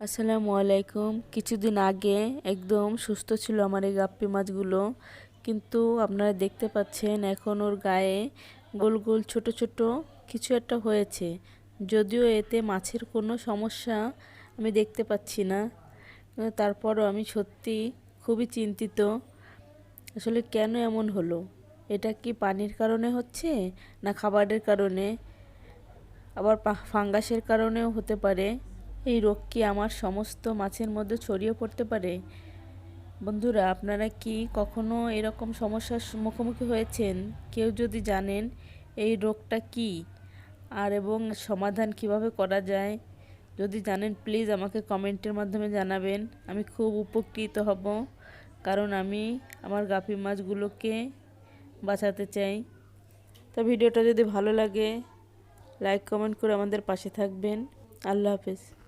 আসসালামু আলাইকুম। কিছুদিন আগে একদম সুস্থ ছিল আমার এই গাপ্পি মাছগুলো। কিন্তু আপনারা দেখতে পাচ্ছেন এখন ওর গায়ে গোল গোল ছোট ছোট কিছু একটা হয়েছে। যদিও এতে মাছের কোনো সমস্যা আমি দেখতে পাচ্ছি না। তারপরও আমি সত্যি খুবই চিন্তিত। আসলে কেন এমন হলো? এটা কি পানির কারণে হচ্ছে না খাবারের কারণে? আবার ফাঙ্গাসের কারণেও হতে পারে। এই রোগ কি আমার সমস্ত মাছের মধ্যে ছড়িয়ে পড়তে পারে? বন্ধুরা, আপনারা কি কখনো এরকম সমস্যার মুখোমুখি হয়েছেন? কেউ যদি জানেন এই রোগটা কি? আর এবং সমাধান কীভাবে করা যায়? যদি জানেন, প্লিজ আমাকে কমেন্টের মাধ্যমে জানাবেন। আমি খুব উপকৃত হব, কারণ আমি আমার গাপি মাছগুলোকে বাঁচাতে চাই। তো ভিডিওটা যদি ভালো লাগে, লাইক, কমেন্ট করে আমাদের পাশে থাকবেন। আল্লাহ হাফেজ।